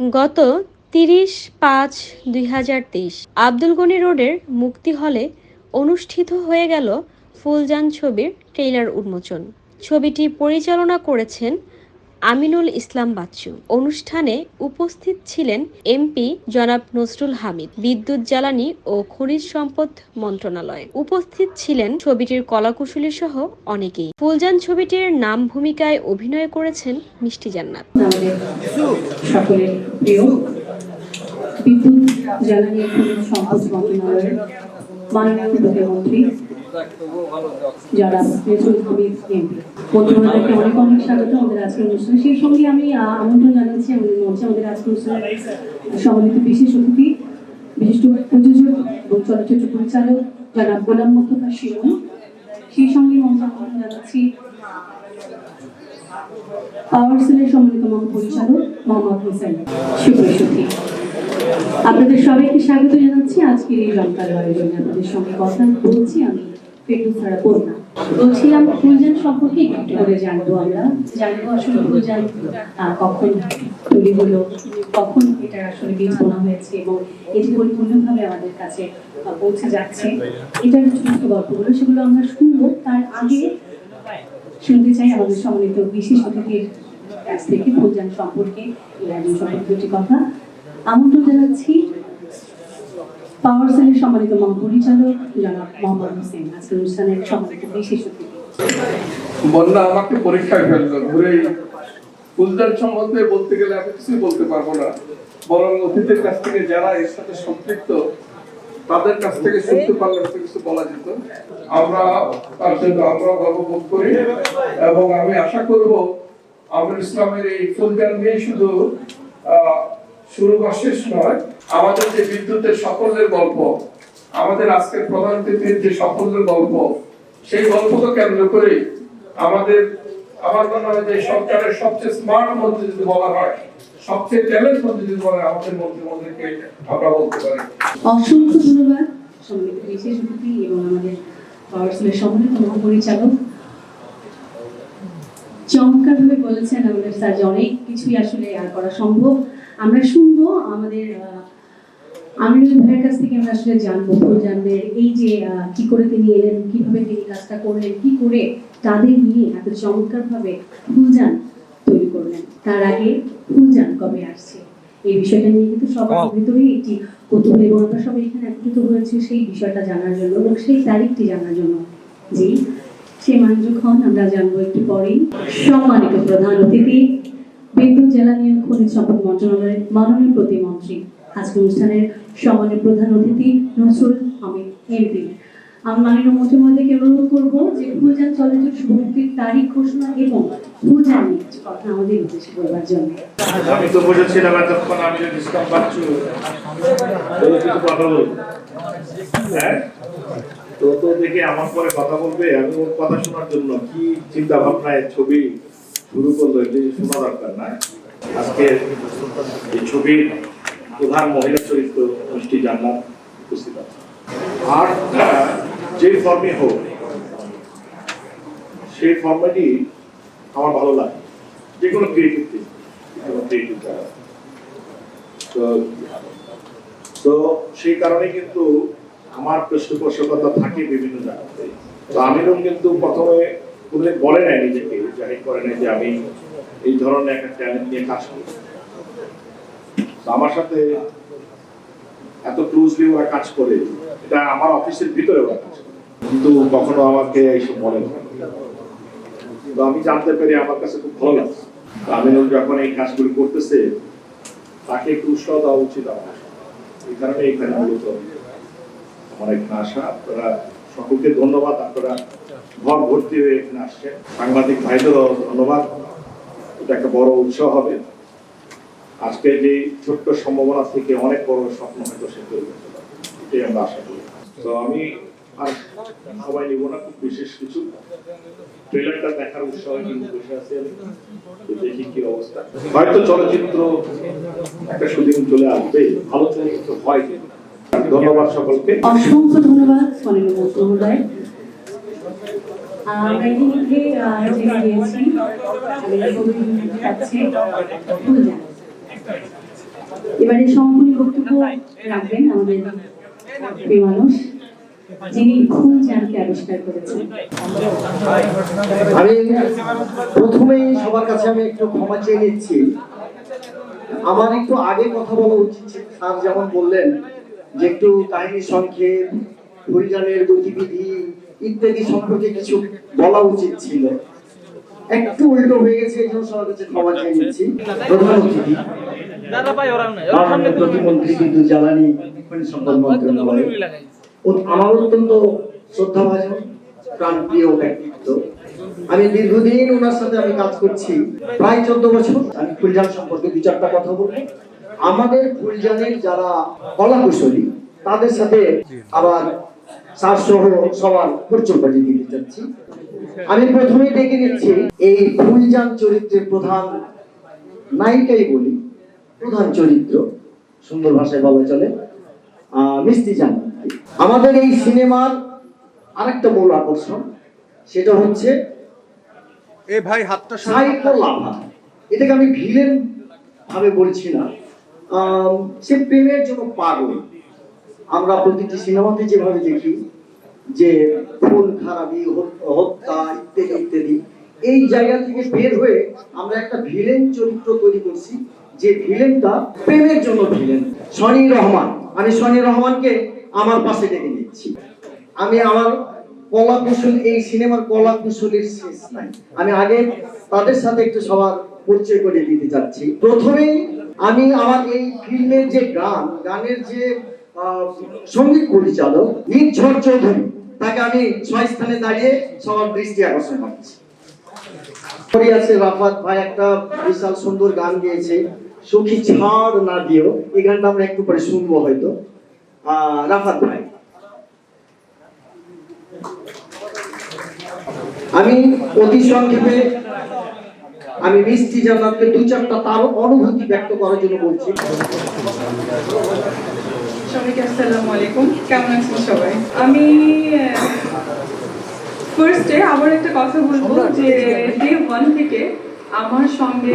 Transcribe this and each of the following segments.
গত তিরিশ পাঁচ দুই হাজার তেইশ, আব্দুল গনি রোডের মুক্তি হলে অনুষ্ঠিত হয়ে গেল ফুলজান ছবির ট্রেইলার উন্মোচন। ছবিটি পরিচালনা করেছেন আমিনুল ইসলাম বাচ্চু। অনুষ্ঠানে উপস্থিত ছিলেন এমপি জনাব নজরুল হামিদ, বিদ্যুৎ জ্বালানি ও খনিজ সম্পদ মন্ত্রণালয়। উপস্থিত ছিলেন ছবিটির কলাকুশলী সহ অনেকেই। ফুলজান ছবিটির নাম ভূমিকায় অভিনয় করেছেন মিষ্টি জান্নাত। মাননীয় যারা বন্ধুবান্ধবকে অনেক অনেক স্বাগত আমাদের আজকের অনুষ্ঠানে। সেই সঙ্গে আমি আমন্ত্রণ জানাচ্ছি আমাদের মঞ্চে আমাদের আজকের অনুষ্ঠানের সম্মানিত বিশেষ অতিথি, বিশিষ্ট প্রযোজক এবং চলচ্চিত্র পরিচালক যারা গোলাম মুস্তফা শিরোন সেই সঙ্গে মঞ্চে আমন্ত্রণ জানাচ্ছি পাওয়ার সেলের সম্মানিত মহাপরিচালক মোহাম্মদ হোসেন সুপ্রসূতি। আপনাদের সবাইকে স্বাগত জানাচ্ছি। আজকের এই জমকার আয়োজনে আপনাদের সঙ্গে কথা বলছি আমি ফেরদৌস ছাড়া করুণা বলছিলাম ফুলজান সম্পর্কে একটু করে জানব আমরা। জানব আসলে ফুলজান কখন তৈরি হলো কখন এটা আসলে বীজ বোনা হয়েছে এবং এটি পরিপূর্ণভাবে আমাদের কাছে পৌঁছে যাচ্ছে। এটার ছোট গল্পগুলো, সেগুলো আমরা শুনব। তার আগে শুনতে চাই আমাদের সম্মানিত বিশেষ অতিথির কাছ থেকে ফুলজান সম্পর্কে এই আয়োজন সম্পর্কে দুটি কথা। আমন্ত্রণ জানাচ্ছি পাওয়ার সেলের সম্মানিত মহাপরিচালক জনাব মোহাম্মদ হোসেন আজকের অনুষ্ঠানের সম্মানিত বিশেষ অতিথি। বন্যা আমাকে পরীক্ষায় ফেলল, ঘুরেই। ফুলদার সম্বন্ধে বলতে গেলে আমি কিছুই বলতে পারব না। বরং অতীতের কাছ থেকে যারা এর সাথে সম্পৃক্ত, তাদের কাছ থেকে শুনতে পারলে কিছু বলা যেত। আমরা তার জন্য আমরা গর্ববোধ করি এবং আমি আশা করব আমরুল ইসলামের এই ফুলদার নিয়ে শুধু শুরু বা শেষ নয়। আমাদের যে বিদ্যুতের সাফল্যের গল্প, আমাদের আজকের প্রধান অতিথির যে সাফল্যের গল্প, সেই গল্পকে কেন্দ্র করে আমাদের, আমার মনে হয় যে সরকারের সবচেয়ে স্মার্ট মন্ত্রী যদি বলা হয়, সবচেয়ে ট্যালেন্ট মন্ত্রী যদি বলা হয়, আমাদের মন্ত্রী মন্ত্রীকে আমরা বলতে পারি। অসংখ্য ধন্যবাদ সম্মানিত বিশেষ অতিথি এবং আমাদের পাওয়ার সেলের সম্মানিত মহাপরিচালক। চমৎকার ভাবে বলেছেন আমাদের স্যার অনেক কিছুই আসলে আর করা সম্ভব। আমরা শুনব আমাদের আমিনুল ভাইয়ের কাছ থেকে আমরা আসলে জানব ফুলজানদের এই যে কি করে তিনি এলেন কীভাবে তিনি কাজটা করলেন কি করে তাদের নিয়ে এত চমৎকার ভাবে ফুলজান তৈরি করলেন। তার আগে ফুলজান কবে আসছে? এই বিষয়টা নিয়ে কিন্তু সবার ভিতরেই একটি কৌতূহল এবং আমরা সবাই এখানে একত্রিত হয়েছি সেই বিষয়টা জানার জন্য এবং সেই তারিখটি জানার জন্য। জি সে মানযুক্ষণ আমরা জানব একটু পরেই। সম্মানিত প্রধান অতিথি বিদ্যুৎ জ্বালানি ও খনিজ সম্পদ মন্ত্রণালয়ের মাননীয় প্রতিমন্ত্রী। আজকে অনুষ্ঠানের সম্মানের প্রধান অতিথি হামিদ এমপি। আমি মাননীয় অনুরোধ করব যে চলচ্চিত্র শুভমুক্তির তারিখ, ঘোষণা এবং নিয়ে কথা আমাদের উদ্দেশ্যে বলবার জন্য। আমি তো বুঝেছিলাম এতক্ষণ আমি তোর কিছু কথা হ্যাঁ? তো তো দেখে আমার পরে কথা বলবে, আমি ওর কথা শোনার জন্য কি চিন্তা ভাবনায় ছবি? শুরু করল শোনা দরকার আজকে এই ছবির প্রধান মহিলা চরিত্র মিষ্টি উপস্থিত আছে আর যে ফর্মে হোক, সেই ফর্মেটই আমার ভালো লাগে। যে কোনো ক্রিয়েটিভ তো সেই কারণে কিন্তু আমার পৃষ্ঠপোষকতা থাকে বিভিন্ন জায়গাতে। তো আমিরুল কিন্তু প্রথমে বলে নাই নিজেকে। জাহির করে নাই যে আমি এই ধরনের একটা ট্যালেন্ট নিয়ে কাজ করি। আমার সাথে এত ক্লোজলি ওরা কাজ করে, এটা আমার অফিসের ভিতরে ওরা কাজ কিন্তু কখনো আমাকে এইসব বলে না। তো আমি জানতে পেরে আমার কাছে খুব ভালো লাগছে। আমিনুল যখন এই কাজগুলি করতেছে, তাকে একটু উৎসাহ দেওয়া উচিত আমার এই কারণে এখানে মূলত আমার এখানে আসা আপনারা সকলকে ধন্যবাদ। আপনারা ঘর ভর্তি হয়ে এখানে আসছেন সাংবাদিক ভাইদেরও ধন্যবাদ এটা একটা বড় উৎসাহ হবে। আজকে যে ছোট্ট সম্ভাবনা থেকে অনেক বড় স্বপ্ন হয়তো সে তৈরি করতে পারবে। এটাই আমরা আশা করি। তো আমি আর সবাই নিব না, খুব বিশেষ কিছু। ট্রেলারটা দেখার উৎসাহ কিন্তু বসে আছি আমি। দেখি কি অবস্থা। হয়তো চলচ্চিত্র একটা সুদিন চলে আসবে। ভালো চলচ্চিত্র হয়। ধন্যবাদ সকলকে। অসংখ্য ধন্যবাদ মহোদয়। এবারে সম্পূর্ণ বক্তব্য রাখবেন আমাদের মানুষ আমি প্রথমেই সবার কাছে আমি একটু ক্ষমা চেয়ে নিচ্ছি। আমার একটু আগে কথা বলা উচিত স্যার যেমন বললেন যে একটু কাহিনী সংক্ষেপ, হরিজানের গতিবিধি ইত্যাদি সম্পর্কে কিছু বলা উচিত ছিল। একটু উল্টো হয়ে গেছে এই জন্য সবার কাছে ক্ষমা চেয়ে নিচ্ছি। প্রধান অতিথি মাননীয় প্রতিমন্ত্রী বিদ্যুৎ জ্বালানি সম্পদ মন্ত্রণালয়। আমার অত্যন্ত শ্রদ্ধাভাজন প্রাণপ্রিয় ব্যক্তিত্ব। আমি দীর্ঘদিন ওনার সাথে আমি কাজ করছি প্রায় চোদ্দ বছর। আমি ফুলজান সম্পর্কে দু চারটা কথা বলব। আমাদের ফুলজানের যারা কলা কুশলী তাদের সাথে আবার সবার পরিচয় পাঠিয়ে দিতে চাচ্ছি আমি প্রথমেই ডেকে নিচ্ছি এই ফুলজান চরিত্রের প্রধান নায়িকাই বলি। প্রধান চরিত্র সুন্দর ভাষায় বলা চলে। মিষ্টি জান। আমাদের এই সিনেমার আরেকটা মূল আকর্ষণ সেটা হচ্ছে এ ভাই হাতটা। সাইকো লাভা এটাকে আমি ভিলেন ভাবে বলছি না। সে প্রেমের জন্য পাগল। আমরা প্রতিটি সিনেমাতে যেভাবে দেখি, যে খুন, খারাপি হত্যা ইত্যাদি ইত্যাদি, এই জায়গা থেকে বের হয়ে আমরা একটা ভিলেন চরিত্র তৈরি করছি, যে ভিলেনটা প্রেমের জন্য ভিলেন। সনি রহমান, আমি সনি রহমানকে আমার পাশে ডেকে নিচ্ছি। আমি আমার কলা কুশল এই সিনেমার কলা কুশলের শেষ নাই। আমি আগে তাদের সাথে একটু সবার পরিচয় করে দিতে চাচ্ছি। প্রথমে আমি আমার এই ফিল্মের যে গান, গানের যে সংগীত পরিচালক নির্ঝর চৌধুরী। তাকে আমি ছয় স্থানে দাঁড়িয়ে সবার দৃষ্টি আকর্ষণ করছি। আছে রাফাত ভাই একটা বিশাল সুন্দর গান গেয়েছে, সখী ছাড় না দিও। এই গানটা আমরা একটু পরে শুনব হয়তো। রাফাত ভাই। আমি অতি সংক্ষেপে আমি মিষ্টি জান্নাতকে দু চারটা তার অনুভূতি ব্যক্ত করার জন্য বলছি। সবাইকে আসসালামু আলাইকুম। কেমন আছেন সবাই? আমি ফার্স্টে আবার একটা কথা বলব যে ডে ওয়ান থেকে আমার সঙ্গে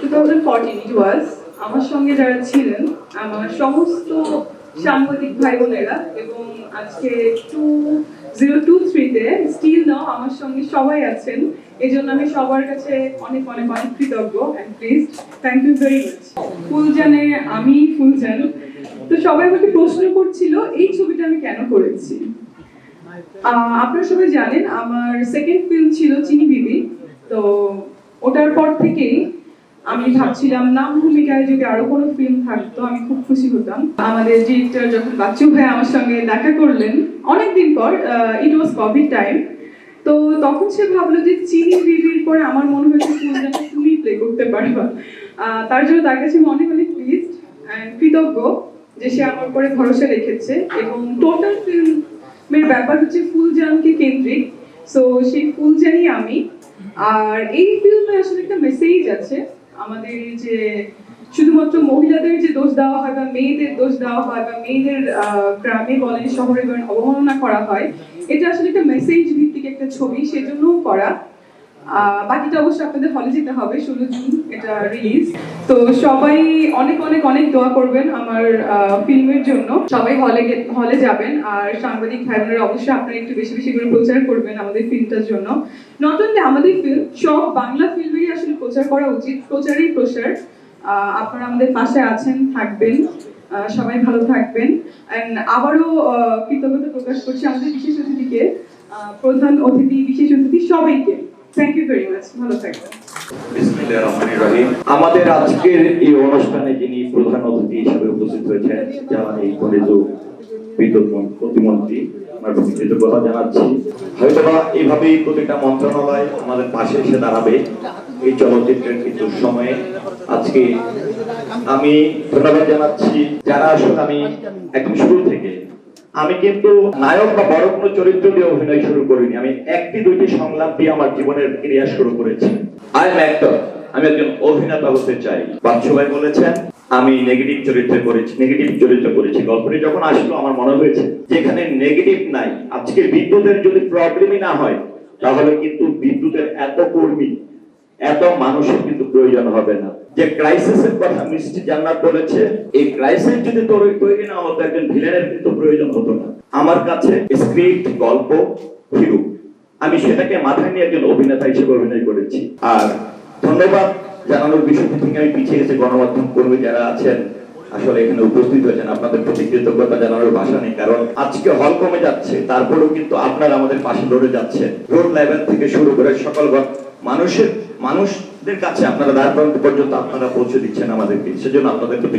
two thousand fourteen it was আমার সঙ্গে যারা ছিলেন আমার সমস্ত সাংবাদিক ভাই বোনেরা এবং আজকে টু জিরো টু থ্রিতে স্টিল নাও আমার সঙ্গে সবাই আছেন এই জন্য আমি সবার কাছে অনেক অনেক অনেক কৃতজ্ঞ and please thank you very much ফুলজানে আমি ফুলজান তো সবাই আমাকে প্রশ্ন করছিল, এই ছবিটা আমি কেন করেছি? আপনারা সবাই জানেন, আমার সেকেন্ড ফিল্ম ছিল চিনি বিবি। তো ওটার পর থেকেই আমি ভাবছিলাম নাম ভূমিকায় যদি আরও কোনো ফিল্ম থাকতো, আমি খুব খুশি হতাম। আমাদের ডিরেক্টর যখন বাচ্চু ভাই আমার সঙ্গে দেখা করলেন, অনেকদিন পর ইট ওয়াজ কোভিড টাইম তো তখন সে ভাবলো যে চিনি বিবির পরে আমার মনে হয়েছে ফুলজানটা তুমি প্লে করতে পারবা। তার জন্য তার কাছে অনেক অনেক প্লিজড অ্যান্ড কৃতজ্ঞ। যে সে আমার উপরে ভরসা রেখেছে এবং টোটাল ফিল্মের ব্যাপার হচ্ছে ফুলজানকে কেন্দ্রিক। সো সেই ফুলজানই আমি। আর এই ফিল্মে আসলে একটা মেসেজ আছে। আমাদের যে শুধুমাত্র মহিলাদের যে দোষ দেওয়া হয় বা মেয়েদের দোষ দেওয়া হয় বা মেয়েদের গ্রামে বলেন, শহরে বলেন অবমাননা করা হয়, এটা আসলে একটা মেসেজ ভিত্তিক একটা ছবি, সেজন্যও করা। বাকিটা অবশ্যই আপনাদের হলে যেতে হবে ষোলো জুন এটা রিলিজ তো সবাই অনেক অনেক অনেক দোয়া করবেন আমার ফিল্মের জন্য। সবাই হলে হলে যাবেন আর সাংবাদিক ভাই অবশ্যই আপনারা একটু বেশি বেশি করে প্রচার করবেন আমাদের ফিল্মটার জন্য। নট অনলি আমাদের ফিল্ম সব বাংলা ফিল্মেরই আসলে প্রচার করা উচিত প্রচারই প্রসার। আহ, আপনারা আমাদের পাশে আছেন থাকবেন। সবাই ভালো থাকবেন। অ্যান্ড আবারও কৃতজ্ঞতা প্রকাশ করছি আমাদের বিশেষ অতিথিকে। প্রধান অতিথি বিশেষ অতিথি সবাইকে। আমাদের আজকের এই অনুষ্ঠানে যিনি প্রধান অতিথি হিসেবে উপস্থিত হয়েছেন জ্বালানি খনিজ বিদ্যুৎ প্রতিমন্ত্রী কৃতজ্ঞতা জানাচ্ছি। হয়তোবা এইভাবেই প্রতিটা মন্ত্রণালয় আমাদের পাশে এসে দাঁড়াবে। এই চলচ্চিত্রের কিন্তু সময়ে আজকে আমি ধন্যবাদ জানাচ্ছি। যারা আসলে আমি একদম শুরু থেকে আমি কিন্তু নায়ক বা বড় কোনো চরিত্র দিয়ে অভিনয় শুরু করিনি। আমি একটি দুইটি সংলাপ দিয়ে আমার জীবনের ক্রিয়া শুরু করেছি। আই এম অ্যাক্টর আমি একজন অভিনেতা হতে চাই। বাচ্চু ভাই বলেছেন, আমি নেগেটিভ চরিত্রে করেছি নেগেটিভ চরিত্র করেছি। গল্পটি যখন আসলো, আমার মনে হয়েছে, যেখানে নেগেটিভ নাই আজকের বিদ্যুতের যদি প্রবলেমই না হয়, তাহলে কিন্তু বিদ্যুতের এত কর্মী, এত মানুষের কিন্তু প্রয়োজন হবে না। যে ক্রাইসিসের কথা মিষ্টি জান্নাত বলেছে, এই ক্রাইসিস যদি তৈরি তৈরি না হতো, একজন ভিলেনের কিন্তু প্রয়োজন হতো না। আমার কাছে স্ক্রিপ্ট গল্প হিরো আমি সেটাকে মাথায় নিয়ে একজন অভিনেতা হিসেবে অভিনয় করেছি। আর ধন্যবাদ জানানোর বিষয়টি থেকে আমি পিছিয়ে গেছি। গণমাধ্যম কর্মী যারা আছেন, আসলে এখানে উপস্থিত হয়েছেন, আপনাদের প্রতি কৃতজ্ঞতা জানানোর ভাষা নেই। কারণ আজকে হল কমে যাচ্ছে, তারপরেও কিন্তু আপনারা আমাদের পাশে লড়ে যাচ্ছেন। রোড লেভেল থেকে শুরু করে সকল মানুষের মানুষদের কাছে আপনারা দ্বার প্রান্ত পর্যন্ত আপনারা পৌঁছে দিচ্ছেন আমাদেরকে। সেজন্য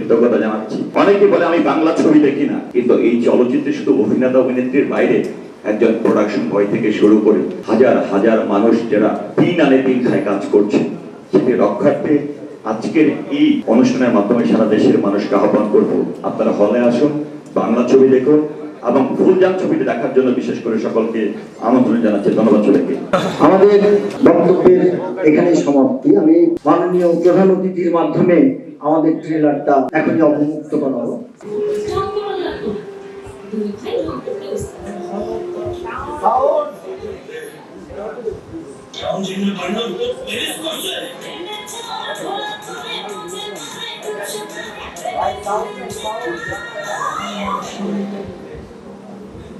কৃতজ্ঞতা জানাচ্ছি। অনেকে বলে, আমি বাংলা ছবি দেখি না। কিন্তু এই চলচ্চিত্রে শুধু অভিনেতা, অভিনেত্রীর বাইরে একজন প্রোডাকশন বয় থেকে শুরু করে হাজার হাজার মানুষ যারা দিন আনে দিন খায় কাজ করছে। সেটি রক্ষার্থে আজকের এই অনুষ্ঠানের মাধ্যমে সারা দেশের মানুষকে আহ্বান করব। আপনারা হলে আসুন, বাংলা ছবি দেখুন এবং ফুলজান ছবিটি দেখার জন্য বিশেষ করে সকলকে আমন্ত্রণ জানাচ্ছি। ধন্যবাদ সবাইকে। আমাদের বক্তব্যের এখানে সমাপ্তি। আমি মাননীয় প্রধান অতিথির মাধ্যমে আমাদের ট্রেলারটা এখনই অবমুক্ত